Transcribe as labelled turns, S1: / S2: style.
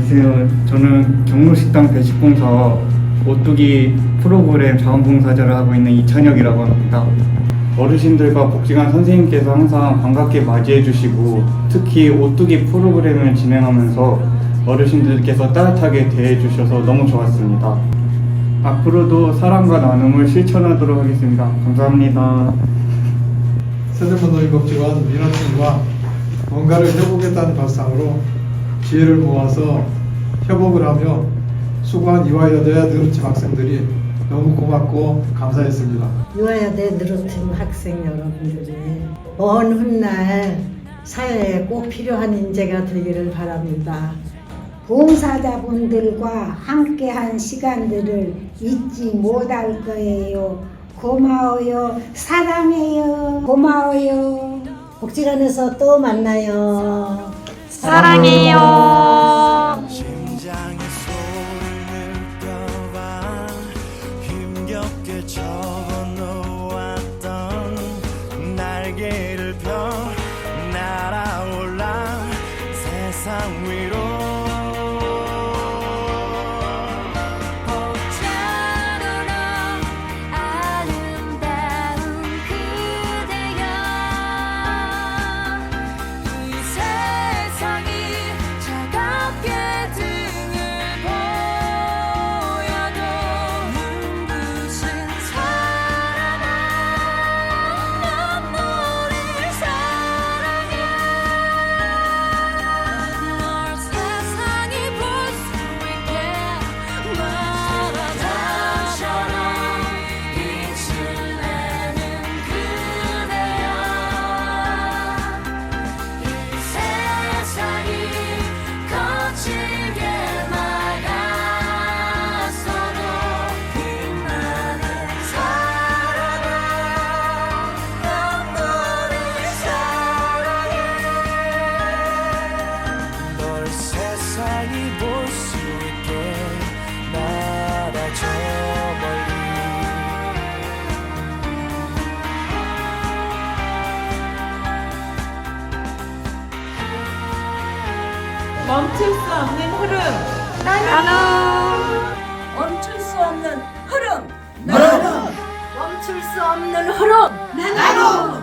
S1: 안녕하세요. 저는 경로식당 배식공사와 오뚜기 프로그램 자원봉사자를 하고 있는 이찬혁이라고 합니다. 어르신들과 복지관 선생님께서 항상 반갑게 맞이해 주시고 특히 오뚜기 프로그램을 진행하면서 어르신들께서 따뜻하게 대해 주셔서 너무 좋았습니다. 앞으로도 사랑과 나눔을 실천하도록 하겠습니다. 감사합니다.
S2: 세대문노인복지관 민원팀과 뭔가를 해보겠다는 발상으로 지혜를 모아서 협업을 하며 수고한 이화여대 느루팀 학생들이 너무 고맙고 감사했습니다.
S3: 유아야대 느로팀 학생 여러분들이 먼 훗날 사회에 꼭 필요한 인재가 되기를 바랍니다.
S4: 봉사자분들과 함께한 시간들을 잊지 못할 거예요. 고마워요. 사랑해요. 고마워요.
S3: 복지관에서 또 만나요.
S5: 사랑해요.
S6: 세상이 볼 수 있게 날아줘 멀리.
S7: 멈출 수 없는 흐름.
S5: 멈출 수 없는 흐름. 나는 멈출 수 없는 흐름. 나는